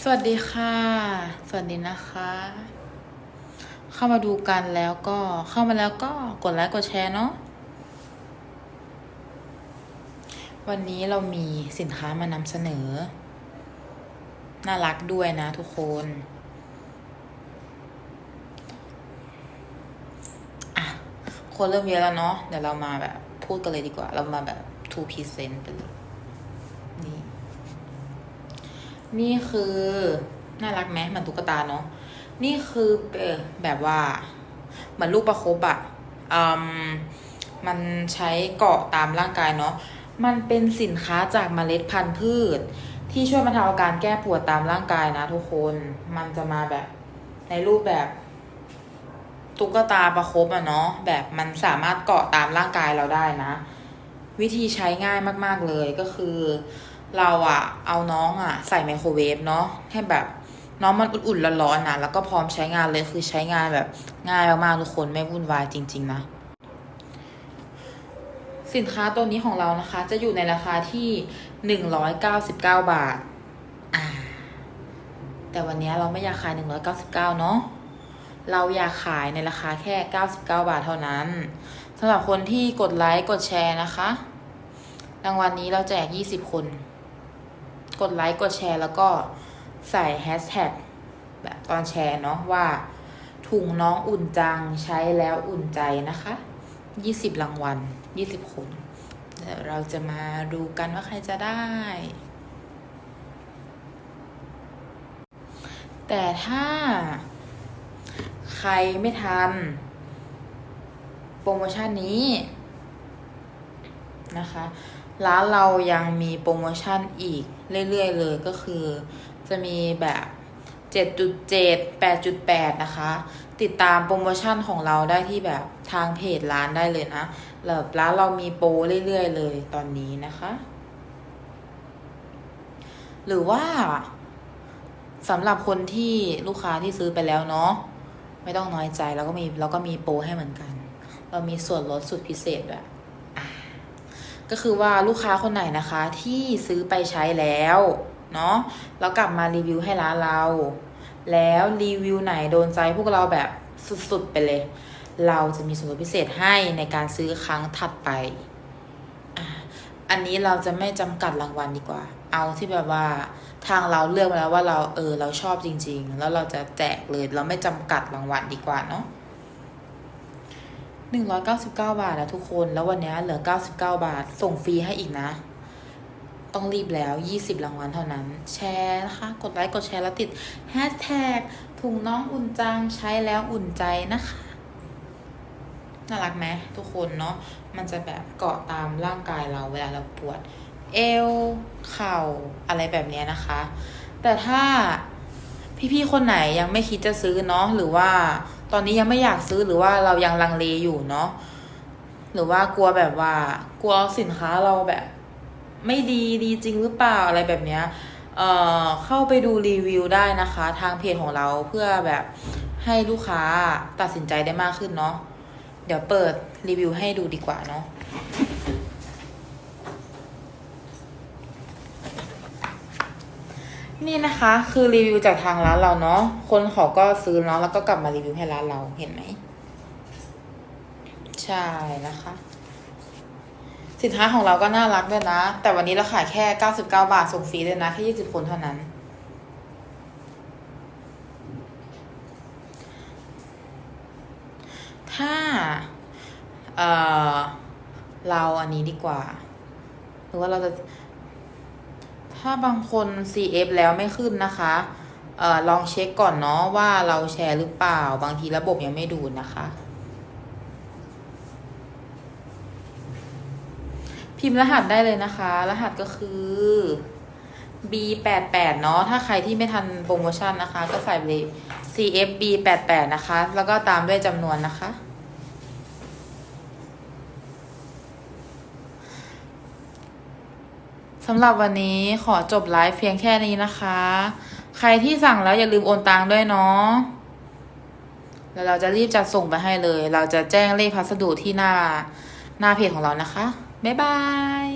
สวัสดีค่ะ สวัสดีนะคะ เข้ามาดูกันแล้วก็เข้ามาแล้วก็กดไลค์กดแชร์เนาะวันนี้เรามีสินค้ามานำเสนอ น่ารักด้วยนะทุกคนอะคนเริ่มเยอะแล้วเนาะเดี๋ยวเรามาแบบพูดกันเลยดีกว่า เรามาแบบ two present ไปเลยนี่ นี่คือ น่ารักไหมเหมือนตุ๊กตาเนาะนี่คือเออแบบว่าเหมือนลูกประคบอะอืมมันใช้เกาะตามร่างกายเนาะมันเป็นสินค้าจากเมล็ดพันธุ์พืช ที่ช่วยบรรเทาอาการแก้ปวดตามร่างกายนะทุกคนมันจะมาแบบในรูปแบบตุ๊กตาประคบอะเนาะแบบมันสามารถเกาะตามร่างกายเราได้นะ วิธีใช้ง่ายมาก ๆเลยก็คือ เราอะเอาน้องอะใส่ไมโครเวฟเนาะให้แบบน้องมันอุ่นๆร้อนๆนะแล้วก็พร้อมใช้งานเลยคือใช้งานแบบง่ายมากๆทุกคนไม่วุ่นวายจริง ๆ นะ สินค้าตัวนี้ของเรานะคะ จะอยู่ในราคาที่หนึ่งร้อยเก้าสิบเก้าบาทอ่าแต่วันนี้เราไม่อยากขายหนึ่งร้อยเก้าสิบเก้าเนาะเราอยากขายในราคาแค่เก้าสิบเก้าบาทเท่านั้นสำหรับคนที่กดไลค์กดแชร์นะคะ รางวัลนี้เราแจก 20 คน กดไลค์กดแชร์ แล้วก็ใส่แฮชแท็กแบบตอนแชร์เนาะว่าถุงน้องอุ่นจังใช้แล้วอุ่นใจนะคะ20รางวัล20คนเดี๋ยวเราจะมาดูกันว่าใครจะได้ แต่ถ้าใครไม่ทันโปรโมชั่นนี้นะคะ ร้านเรายังมีโปรโมชั่นอีกเรื่อยๆเลยก็คือ จะมีแบบ 7.7 8.8 นะคะ ติดตามโปรโมชั่นของเราได้ที่แบบทางเพจร้านได้เลยนะแบบร้านเรามีโปรเรื่อยๆเลยตอนนี้นะคะ หรือว่าสำหรับคนที่ลูกค้าที่ซื้อไปแล้วเนาะไม่ต้องน้อยใจเราก็มีเราก็มีโปรให้เหมือนกัน เรามีส่วนลดสุดพิเศษแบบอ่า ก็คือว่าลูกค้าคนไหนนะคะที่ซื้อไปใช้แล้วเนาะแล้วกลับมารีวิวให้ร้านเรา แล้วรีวิวไหนโดนใจพวกเราแบบสุดๆไปเลย เราจะมีส่วนลดพิเศษให้ในการซื้อครั้งถัดไป อันนี้เราจะไม่จำกัดรางวัลดีกว่า เอาที่แบบว่าทางเราเลือกมาแล้วว่าเราเออเราชอบจริง ๆ แล้วเราจะแจกเลยเราไม่จำกัดรางวัลดีกว่าเนาะ หนึ่งร้อยเก้าสิบเก้าบาทนะทุกคน แล้ววันนี้เหลือเก้าสิบเก้าบาท ส่งฟรีให้อีกนะ ต้องรีบแล้วยี่สิบรางวัลเท่านั้น แชร์นะคะ กดไลค์ กดแชร์แล้วติดแฮชแท็กถุงน้องอุ่นจังใช้แล้วอุ่นใจนะคะ น่ารักไหมทุกคนเนาะ มันจะแบบเกาะตามร่างกายเราเวลาเราปวด เอว เข่า อะไรแบบนี้นะคะ แต่ถ้าพี่ๆ คนไหนยังไม่คิดจะซื้อเนาะ หรือว่า ตอนนี้ยังไม่อยากซื้อหรือว่าเรายังลังเลอยู่เนาะหรือว่ากลัวแบบว่า กลัวสินค้าเราแบบ ไม่ดีดีจริงหรือเปล่าอะไรแบบเนี้ยเอ่อเข้าไปดูรีวิวได้นะคะ ทางเพจของเราเพื่อแบบให้ลูกค้าตัดสินใจได้มากขึ้นเนาะเดี๋ยวเปิดรีวิวให้ดูดีกว่าเนาะ นี่นะคะคือรีวิวจากทางร้านเราเนาะคนเขาก็ซื้อเนาะแล้วก็กลับมารีวิวให้ร้านเราเห็นไหมใช่นะคะ สินค้าของเราก็น่ารักด้วยนะ แต่วันนี้เราขายแค่99บาทส่งฟรีด้วยนะ แค่20คนเท่านั้น ถ้า เออเราอันนี้ดีกว่า หรือว่าเราจะ ถ้าบางคน CF แล้วไม่ขึ้นนะคะเอ่อลองเช็คก่อนเนาะว่าเราแชร์หรือเปล่า บางทีระบบยังไม่ดูนะคะ พิมพ์รหัสได้เลยนะคะ รหัสก็คือ B88 เนาะถ้าใครที่ไม่ทันโปรโมชั่นนะคะ ก็ใส่เลย CF B88 นะคะ แล้วก็ตามด้วยจำนวนนะคะ สำหรับวันนี้ขอจบไลฟ์เพียงแค่นี้นะคะ ใครที่สั่งแล้วอย่าลืมโอนตังด้วยเนาะแล้วเราจะรีบจัดส่งไปให้เลย เราจะแจ้งเลขพัสดุที่หน้าหน้าเพจของเรานะคะ บ๊ายบาย